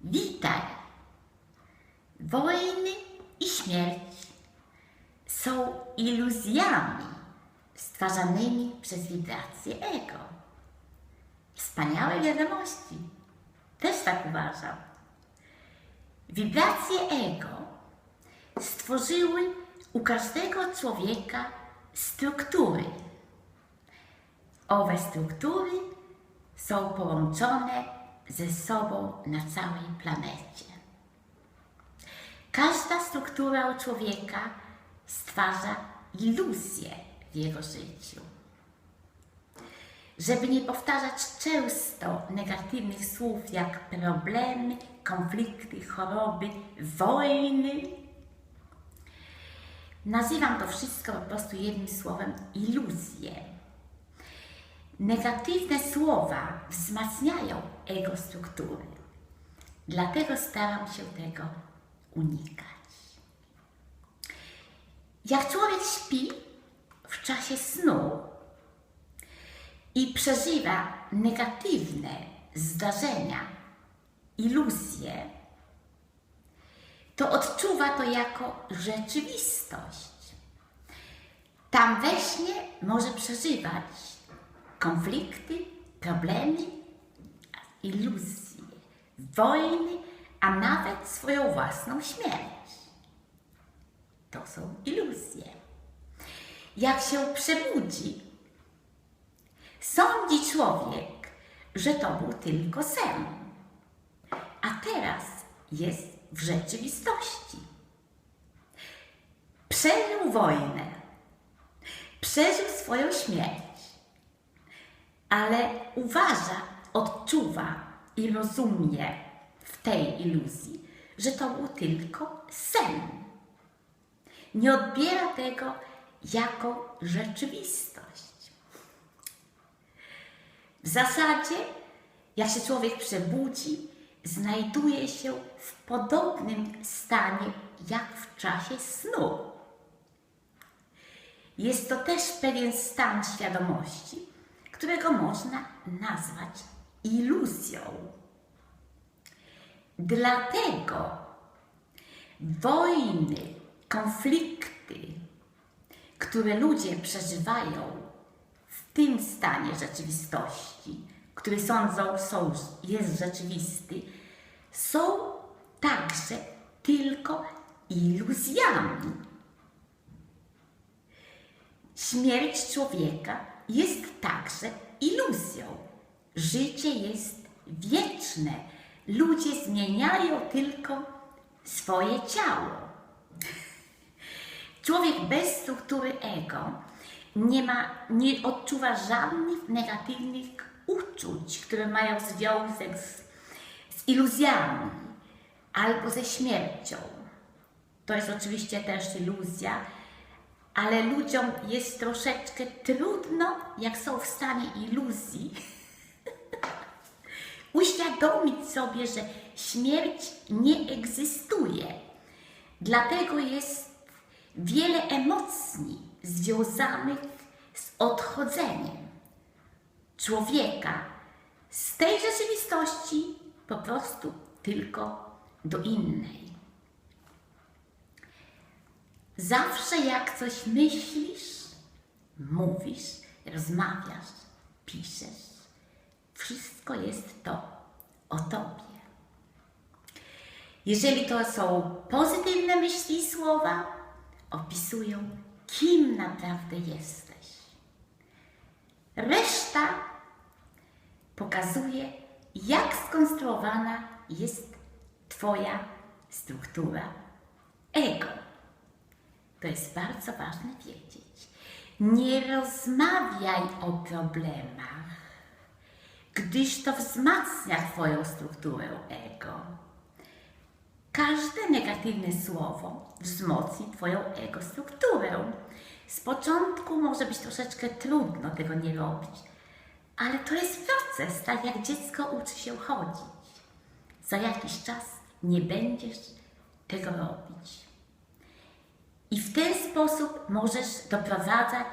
Witaj! Wojny i śmierć są iluzjami stwarzanymi przez wibracje ego. Wspaniałe wiadomości. Też tak uważam. Wibracje ego stworzyły u każdego człowieka struktury. Owe struktury są połączone ze sobą na całej planecie. Każda struktura u człowieka stwarza iluzję w jego życiu. Żeby nie powtarzać często negatywnych słów jak problemy, konflikty, choroby, wojny, nazywam to wszystko po prostu jednym słowem iluzje. Negatywne słowa wzmacniają ego struktury. Dlatego staram się tego unikać. Jak człowiek śpi w czasie snu i przeżywa negatywne zdarzenia, iluzje, to odczuwa to jako rzeczywistość. Tam we śnie może przeżywać konflikty, problemy, iluzje, wojny, a nawet swoją własną śmierć. To są iluzje. Jak się przebudzi, sądzi człowiek, że to był tylko sen, a teraz jest w rzeczywistości. Przeżył wojnę, przeżył swoją śmierć, ale uważa, odczuwa i rozumie w tej iluzji, że to był tylko sen. Nie odbiera tego jako rzeczywistość. W zasadzie, jak się człowiek przebudzi, znajduje się w podobnym stanie jak w czasie snu. Jest to też pewien stan świadomości, którego można nazwać iluzją. Dlatego wojny, konflikty, które ludzie przeżywają w tym stanie rzeczywistości, który sądzą są, jest rzeczywisty, są także tylko iluzjami. Śmierć człowieka jest także iluzją. Życie jest wieczne. Ludzie zmieniają tylko swoje ciało. Człowiek bez struktury ego nie, ma, nie odczuwa żadnych negatywnych uczuć, które mają związek z, z iluzjami albo ze śmiercią. To jest oczywiście też iluzja, ale ludziom jest troszeczkę trudno, jak są w stanie iluzji, uświadomić sobie, że śmierć nie egzystuje. Dlatego jest wiele emocji związanych z odchodzeniem człowieka z tej rzeczywistości po prostu tylko do innej. Zawsze jak coś myślisz, mówisz, rozmawiasz, piszesz, wszystko jest to o tobie. Jeżeli to są pozytywne myśli i słowa, opisują, kim naprawdę jesteś. Reszta pokazuje, jak skonstruowana jest Twoja struktura ego. To jest bardzo ważne wiedzieć. Nie rozmawiaj o problemach, gdyż to wzmacnia Twoją strukturę ego. Każde negatywne słowo wzmocni Twoją ego strukturę. Z początku może być troszeczkę trudno tego nie robić, ale to jest proces, tak jak dziecko uczy się chodzić. Za jakiś czas nie będziesz tego robić. I w ten sposób możesz doprowadzać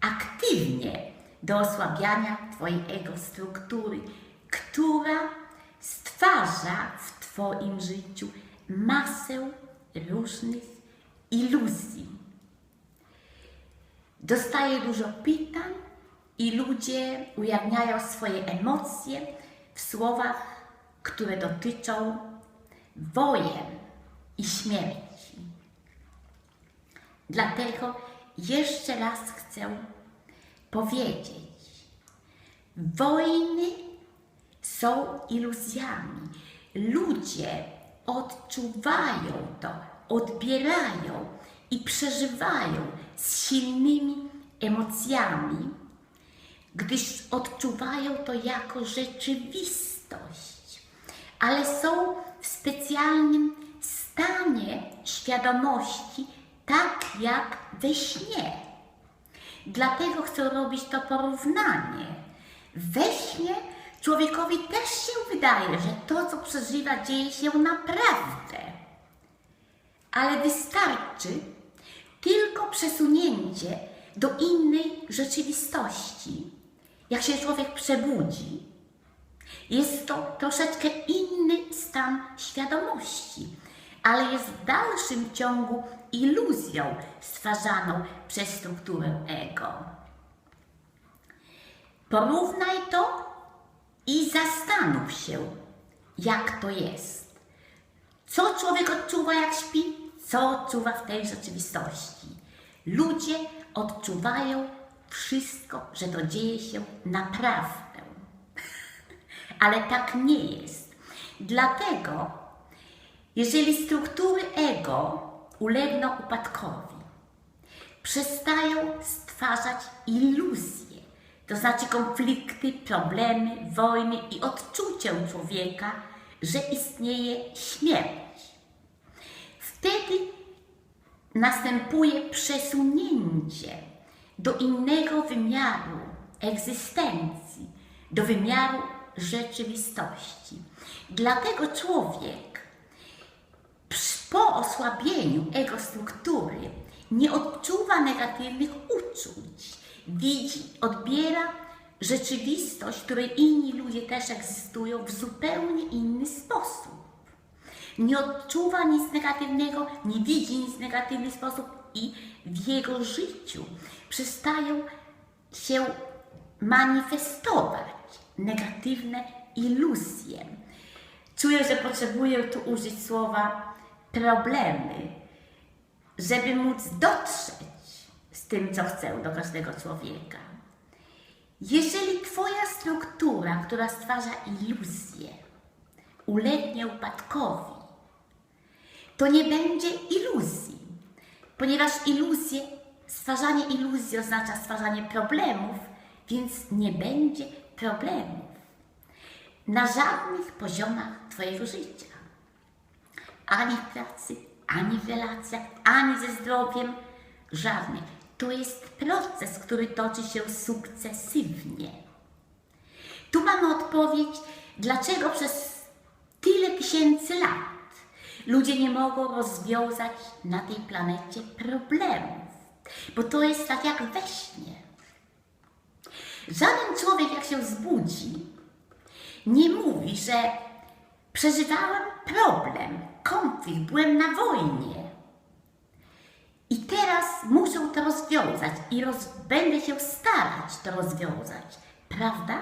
aktywnie do osłabiania Twojej ego struktury, która stwarza w swoim życiu masę różnych iluzji. Dostaje dużo pytań i ludzie ujawniają swoje emocje w słowach, które dotyczą wojen i śmierci. Dlatego jeszcze raz chcę powiedzieć, wojny są iluzjami. Ludzie odczuwają to, odbierają i przeżywają z silnymi emocjami, gdyż odczuwają to jako rzeczywistość, ale są w specjalnym stanie świadomości, tak jak we śnie. Dlatego chcę robić to porównanie. We śnie człowiekowi też się wydaje, że to, co przeżywa, dzieje się naprawdę. Ale wystarczy tylko przesunięcie do innej rzeczywistości. Jak się człowiek przebudzi, jest to troszeczkę inny stan świadomości, ale jest w dalszym ciągu iluzją stwarzaną przez strukturę ego. Porównaj to i zastanów się, jak to jest. Co człowiek odczuwa, jak śpi, co odczuwa w tej rzeczywistości. Ludzie odczuwają wszystko, że to dzieje się naprawdę. Ale tak nie jest. Dlatego, jeżeli struktury ego ulegną upadkowi, przestają stwarzać iluzje, to znaczy konflikty, problemy, wojny i odczucie człowieka, że istnieje śmierć. Wtedy następuje przesunięcie do innego wymiaru egzystencji, do wymiaru rzeczywistości. Dlatego człowiek osłabieniu ego struktury nie odczuwa negatywnych uczuć, widzi, odbiera rzeczywistość, w której inni ludzie też egzystują w zupełnie inny sposób. Nie odczuwa nic negatywnego, nie widzi nic w negatywny sposób i w jego życiu przestają się manifestować negatywne iluzje. Czuję, że potrzebuję tu użyć słowa problemy, żeby móc dotrzeć z tym, co chcę do każdego człowieka. Jeżeli Twoja struktura, która stwarza iluzję, ulegnie upadkowi, to nie będzie iluzji, ponieważ iluzje, stwarzanie iluzji oznacza stwarzanie problemów, więc nie będzie problemów na żadnych poziomach Twojego życia. Ani w pracy, ani w relacjach, ani ze zdrowiem, żadnych. To jest proces, który toczy się sukcesywnie. Tu mamy odpowiedź, dlaczego przez tyle tysięcy lat ludzie nie mogą rozwiązać na tej planecie problemów, bo to jest tak jak we śnie. Żaden człowiek, jak się zbudzi, nie mówi, że przeżywałem problem, konflikt, byłem na wojnie. I teraz muszę to rozwiązać i roz, będę się starać to rozwiązać. Prawda?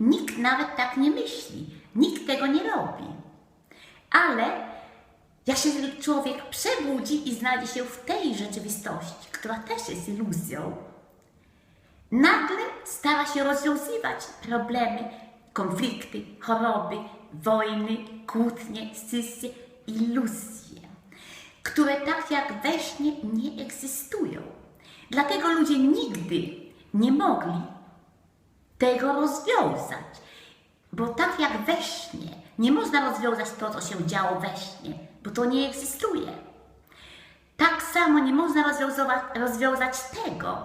Nikt nawet tak nie myśli, nikt tego nie robi. Ale jak się człowiek przebudzi i znajdzie się w tej rzeczywistości, która też jest iluzją, nagle stara się rozwiązywać problemy, konflikty, choroby, wojny, kłótnie, scysje, iluzje, które tak jak we śnie nie egzystują. Dlatego ludzie nigdy nie mogli tego rozwiązać, bo tak jak we śnie nie można rozwiązać to, co się działo we śnie, bo to nie egzystuje. Tak samo nie można rozwiązywać, rozwiązać tego,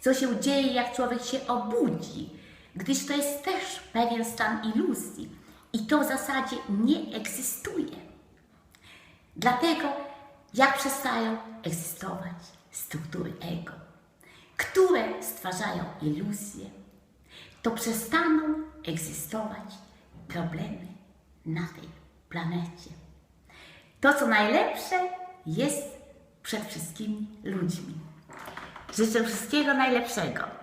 co się dzieje, jak człowiek się obudzi, gdyż to jest też pewien stan iluzji i to w zasadzie nie egzystuje. Dlatego, jak przestają egzystować struktury ego, które stwarzają iluzje, to przestaną egzystować problemy na tej planecie. To, co najlepsze, jest przed wszystkimi ludźmi. Życzę wszystkiego najlepszego.